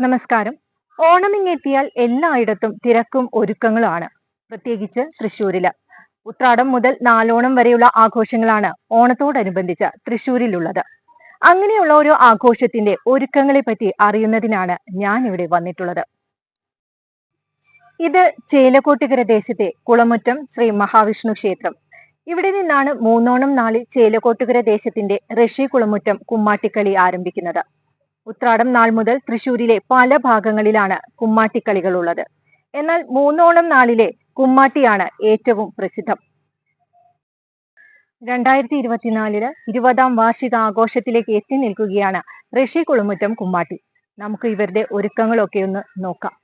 നമസ്കാരം. ഓണമിങ്ങെത്തിയാൽ എല്ലായിടത്തും തിരക്കും ഒരുക്കങ്ങളുമാണ്. പ്രത്യേകിച്ച് തൃശ്ശൂരിൽ. ഉത്രാടം മുതൽ നാലോണം വരെയുള്ള ആഘോഷങ്ങളാണ് ഓണത്തോടനുബന്ധിച്ച് തൃശ്ശൂരിലുള്ളത്. അങ്ങനെയുള്ള ഒരു ആഘോഷത്തിന്റെ ഒരുക്കങ്ങളെ പറ്റി അറിയുന്നതിനാണ് ഞാൻ ഇവിടെ വന്നിട്ടുള്ളത്. ഇത് ചേലക്കോട്ടുകര ദേശത്തെ കുളമുറ്റം ശ്രീ മഹാവിഷ്ണു ക്ഷേത്രം. ഇവിടെ നിന്നാണ് മൂന്നോണം നാളിൽ ചേലക്കോട്ടുകര ദേശത്തിന്റെ ഋഷി കുളമുറ്റം കുമ്മാട്ടിക്കളി ആരംഭിക്കുന്നത്. ഉത്രാടം നാൾ മുതൽ തൃശൂരിലെ പല ഭാഗങ്ങളിലാണ് കുമ്മാട്ടിക്കളികൾ ഉള്ളത് എന്നാൽ മൂന്നോണം നാളിലെ കുമ്മാട്ടിയാണ് ഏറ്റവും പ്രസിദ്ധം. രണ്ടായിരത്തി ഇരുപത്തിനാലിൽ ഇരുപതാം വാർഷിക ആഘോഷത്തിലേക്ക് എത്തി നിൽക്കുകയാണ് ഋഷി കുളുമുറ്റം കുമ്മാട്ടി. നമുക്ക് ഇവരുടെ ഒരുക്കങ്ങളൊക്കെ ഒന്ന് നോക്കാം.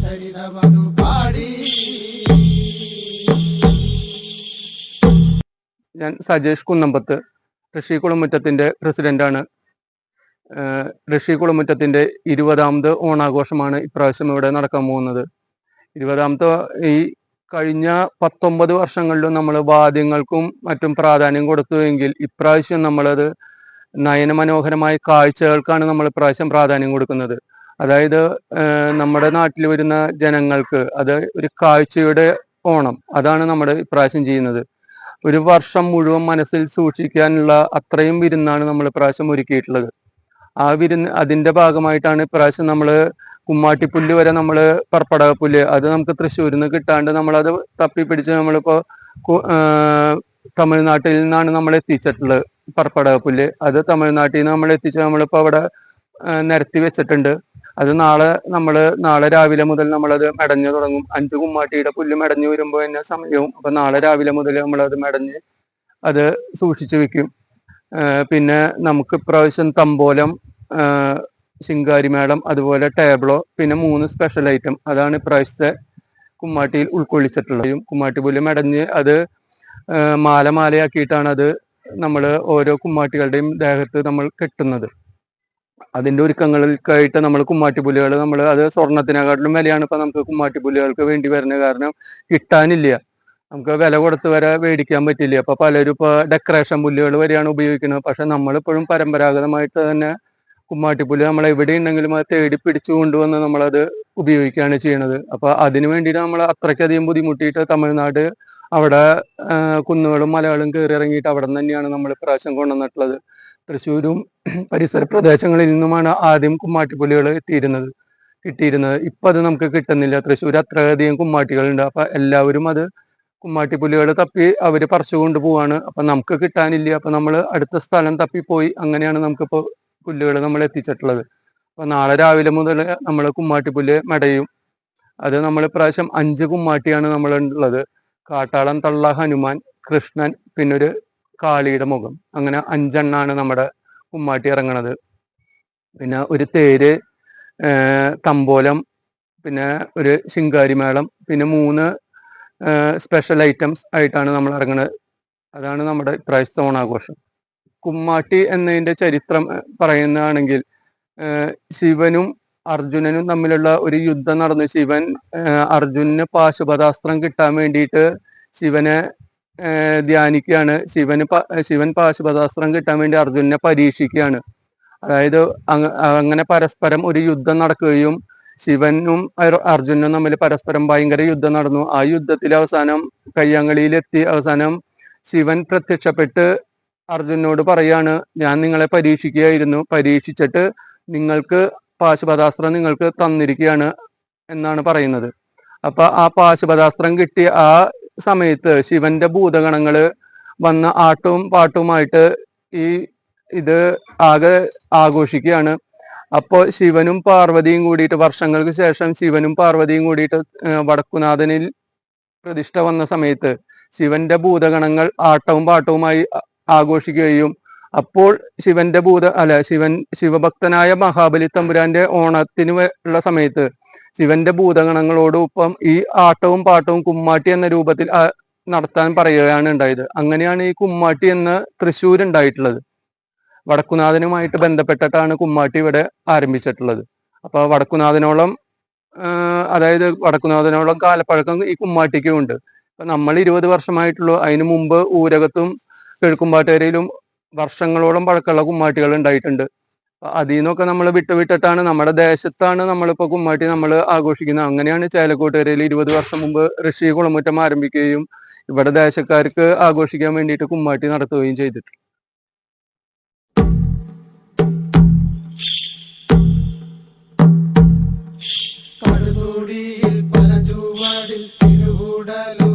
ചരിതമതു പാടി. ഞാൻ സജേഷ് കുന്നമ്പത്ത് ഋഷി കുളമുറ്റത്തിന്റെ പ്രസിഡന്റാണ് ഋഷി കുളമുറ്റത്തിന്റെ ഇരുപതാമത് ഓണാഘോഷമാണ് ഇപ്രാവശ്യം ഇവിടെ നടക്കാൻ പോകുന്നത്. ഇരുപതാമത്തെ ഈ കഴിഞ്ഞ പത്തൊമ്പത് വർഷങ്ങളിലും നമ്മൾ വാദ്യങ്ങൾക്കും മറ്റും പ്രാധാന്യം കൊടുത്തുവെങ്കിൽ ഇപ്രാവശ്യം നമ്മളത് നയനമനോഹരമായ കാഴ്ചകൾക്കാണ് നമ്മൾ ഇപ്രാവശ്യം പ്രാധാന്യം കൊടുക്കുന്നത്. അതായത് നമ്മുടെ നാട്ടിൽ വരുന്ന ജനങ്ങൾക്ക് അത് ഒരു കാഴ്ചയുടെ ഓണം. അതാണ് നമ്മൾ ഇപ്രാവശ്യം ചെയ്യുന്നത്. ഒരു വർഷം മുഴുവൻ മനസ്സിൽ സൂക്ഷിക്കാനുള്ള അത്രയും വിരുന്നാണ് നമ്മൾ ഇപ്രാവശ്യം ഒരുക്കിയിട്ടുള്ളത്. ആ വിരുന്ന് അതിന്റെ ഭാഗമായിട്ടാണ് ഇപ്രാവശ്യം നമ്മൾ കുമ്മാട്ടിപ്പുല്ല് വരെ നമ്മൾ പർപ്പടകപ്പുല്ല് അത് നമുക്ക് തൃശ്ശൂരിൽ നിന്ന് കിട്ടാണ്ട് നമ്മളത് തപ്പിപ്പിടിച്ച് നമ്മളിപ്പോ തമിഴ്നാട്ടിൽ നിന്നാണ് നമ്മൾ എത്തിച്ചിട്ടുള്ളത് പർപ്പടകപ്പുല്ല്. അത് തമിഴ്നാട്ടിൽ നിന്ന് നമ്മൾ എത്തിച്ച് നമ്മളിപ്പോ അവിടെ നിരത്തി വെച്ചിട്ടുണ്ട്. അത് നാളെ നമ്മൾ നാളെ രാവിലെ മുതൽ നമ്മളത് മെടഞ്ഞു തുടങ്ങും. അഞ്ച് കുമ്മാട്ടിയുടെ പുല്ല് മെടഞ്ഞു വരുമ്പോൾ തന്നെ സമയവും. അപ്പൊ നാളെ രാവിലെ മുതൽ നമ്മളത് മെടഞ്ഞ് അത് സൂക്ഷിച്ചു വെക്കും. പിന്നെ നമുക്ക് ഇപ്രാവശ്യം തമ്പോലം ശിങ്കാരി ശിങ്കാരിമേളം അതുപോലെ ടേബിളോ പിന്നെ മൂന്ന് സ്പെഷ്യൽ ഐറ്റം അതാണ് ഇപ്രാവശ്യത്തെ കുമ്മാട്ടിയിൽ ഉൾക്കൊള്ളിച്ചിട്ടുള്ളത്. കുമ്മാട്ടി പുല്ല് അടഞ്ഞ് അത് മാല മാലയാക്കിയിട്ടാണ് അത് നമ്മൾ ഓരോ കുമ്മാട്ടികളുടെയും ദേഹത്ത് നമ്മൾ കെട്ടുന്നത്. അതിന്റെ ഒരുക്കങ്ങൾക്കായിട്ട് നമ്മൾ കുമ്മാട്ടിപ്പുലികൾ നമ്മൾ അത് സ്വർണത്തിനെക്കാട്ടിലും വിലയാണ് ഇപ്പം നമുക്ക് കുമ്മാട്ടിപ്പുല്ലുകൾക്ക് വേണ്ടി വരുന്നത്. കാരണം കിട്ടാനില്ല. നമുക്ക് വില കൊടുത്ത് വരെ മേടിക്കാൻ പറ്റില്ല? അപ്പൊ പലരും ഇപ്പൊ ഡെക്കറേഷൻ പുല്ലുകൾ വരെയാണ് ഉപയോഗിക്കുന്നത്. പക്ഷെ നമ്മളിപ്പോഴും പരമ്പരാഗതമായിട്ട് തന്നെ കുമ്മാട്ടിപ്പുല്ല് നമ്മൾ എവിടെ ഉണ്ടെങ്കിലും അത് തേടി പിടിച്ചു കൊണ്ടുവന്ന് നമ്മളത് ഉപയോഗിക്കുകയാണ് ചെയ്യണത് അപ്പൊ അതിനു വേണ്ടിയിട്ട് നമ്മൾ അത്രയ്ക്കധികം ബുദ്ധിമുട്ടിയിട്ട് തമിഴ്നാട് അവിടെ കുന്നുകളും മലകളും കയറി ഇറങ്ങിയിട്ട് അവിടെ നിന്ന് തന്നെയാണ് നമ്മൾ ഇപ്രാവശ്യം കൊണ്ടുവന്നിട്ടുള്ളത്. തൃശ്ശൂരും പരിസര പ്രദേശങ്ങളിൽ നിന്നുമാണ് ആദ്യം കുമ്മാട്ടിപ്പുലികൾ എത്തിയിരുന്നത് കിട്ടിയിരുന്നത്. ഇപ്പൊ അത് നമുക്ക് കിട്ടുന്നില്ല. തൃശ്ശൂർ അത്രയധികം കുമ്മാട്ടികളുണ്ട്. അപ്പൊ എല്ലാവരും അത് കുമ്മാട്ടിപ്പുലികൾ തപ്പി അവർ പറിച്ചു കൊണ്ടുപോവാണ് അപ്പൊ നമുക്ക് കിട്ടാനില്ല. അപ്പൊ നമ്മൾ അടുത്ത സ്ഥലം തപ്പിപ്പോയി. അങ്ങനെയാണ് നമുക്കിപ്പോ പുല്ലുകൾ നമ്മൾ എത്തിച്ചിട്ടുള്ളത്. അപ്പൊ നാളെ രാവിലെ മുതൽ നമ്മൾ കുമ്മാട്ടിപ്പുല്ല് മെടയും. അത് നമ്മൾ ഇപ്രാവശ്യം അഞ്ച് കുമ്മാട്ടിയാണ് നമ്മൾ ഉള്ളത്. കാട്ടാളൻ തള്ള ഹനുമാൻ കൃഷ്ണൻ പിന്നെ ഒരു കാളിയുടെ മുഖം. അങ്ങനെ അഞ്ചെണ്ണാണ് നമ്മുടെ കുമ്മാട്ടി ഇറങ്ങണത്. പിന്നെ ഒരു തേര് തമ്പോലം പിന്നെ ഒരു ശിങ്കാരിമേളം പിന്നെ മൂന്ന് സ്പെഷ്യൽ ഐറ്റംസ് ആയിട്ടാണ് നമ്മൾ ഇറങ്ങുന്നത് അതാണ് നമ്മുടെ ഇപ്രാവശ്യത്തെ ഓണാഘോഷം. കുമ്മാട്ടി എന്നതിന്റെ ചരിത്രം പറയുന്നതാണെങ്കിൽ ശിവനും അർജുനനും തമ്മിലുള്ള ഒരു യുദ്ധം നടന്നു. ശിവൻ അർജുനന് പാശുപതാസ്ത്രം കിട്ടാൻ വേണ്ടിയിട്ട് ശിവനെ ധ്യാനിക്കുകയാണ്. ശിവന് ശിവൻ പാശുപതാസ്ത്രം കിട്ടാൻ വേണ്ടി അർജുനനെ പരീക്ഷിക്കുകയാണ്. അതായത് അങ്ങനെ പരസ്പരം ഒരു യുദ്ധം നടക്കുകയും ശിവനും അർജുനും തമ്മിൽ പരസ്പരം ഭയങ്കര യുദ്ധം നടന്നു. ആ യുദ്ധത്തിൽ അവസാനം കയ്യാങ്കളിയിലെത്തി. അവസാനം ശിവൻ പ്രത്യക്ഷപ്പെട്ട് അർജുനോട് പറയാണ് ഞാൻ നിങ്ങളെ പരീക്ഷിക്കുകയായിരുന്നു. പരീക്ഷിച്ചിട്ട് നിങ്ങൾക്ക് പാശുപതാസ്ത്രം നിങ്ങൾക്ക് തന്നിരിക്കുകയാണ് എന്നാണ് പറയുന്നത്. അപ്പൊ ആ പാശുപതാസ്ത്രം കിട്ടിയ ആ സമയത്ത് ശിവന്റെ ഭൂതഗണങ്ങൾ വന്ന ആട്ടും പാട്ടുമായിട്ട് ഈ ഇത് ആകെ ആഘോഷിക്കുകയാണ്. അപ്പോൾ ശിവനും പാർവതിയും കൂടിയിട്ട് വർഷങ്ങൾക്ക് ശേഷം ശിവനും പാർവതിയും കൂടിയിട്ട് വടക്കുനാഥനിൽ പ്രതിഷ്ഠ വന്ന സമയത്ത് ശിവന്റെ ഭൂതഗണങ്ങൾ ആട്ടവും പാട്ടവുമായി ആഘോഷിക്കുകയും അപ്പോൾ ശിവന്റെ ഭൂത അല്ല ശിവൻ ശിവഭക്തനായ മഹാബലി തമ്പുരാന്റെ ഓണത്തിന് ഉള്ള സമയത്ത് ശിവന്റെ ഭൂതഗണങ്ങളോടൊപ്പം ഈ ആട്ടവും പാട്ടവും കുമ്മാട്ടി എന്ന രൂപത്തിൽ നടത്താൻ പറയുകയാണ് ഉണ്ടായത്. അങ്ങനെയാണ് ഈ കുമ്മാട്ടി എന്ന് തൃശ്ശൂർ ഉണ്ടായിട്ടുള്ളത് വടക്കുനാഥനുമായിട്ട് ബന്ധപ്പെട്ടിട്ടാണ് കുമ്മാട്ടി ഇവിടെ ആരംഭിച്ചിട്ടുള്ളത്. അപ്പോൾ വടക്കുനാഥനോളം അതായത് വടക്കുനാഥനോളം കാലപ്പഴക്കം ഈ കുമ്മാട്ടിക്കും ഉണ്ട്. അപ്പൊ നമ്മൾ ഇരുപത് വർഷമായിട്ടുള്ളൂ അതിനു മുമ്പ് ഊരകത്തും കിഴക്കുമ്പാട്ടുകരയിലും വർഷങ്ങളോളം പഴക്കമുള്ള കുമ്മാട്ടികൾ ഉണ്ടായിട്ടുണ്ട്. അതിൽ നിന്നൊക്കെ നമ്മൾ വിട്ടുവിട്ടിട്ടാണ് നമ്മുടെ ദേശത്താണ് നമ്മളിപ്പോ കുമ്മാട്ടി നമ്മൾ ആഘോഷിക്കുന്നത്. അങ്ങനെയാണ് ചേലക്കോട്ടുകരയിൽ ഇരുപത് വർഷം മുമ്പ് ഋഷി കുളമുറ്റം ആരംഭിക്കുകയും ഇവിടെ ദേശക്കാർക്ക് ആഘോഷിക്കാൻ വേണ്ടിയിട്ട് കുമ്മാട്ടി നടത്തുകയും ചെയ്തിട്ടുണ്ട് உடல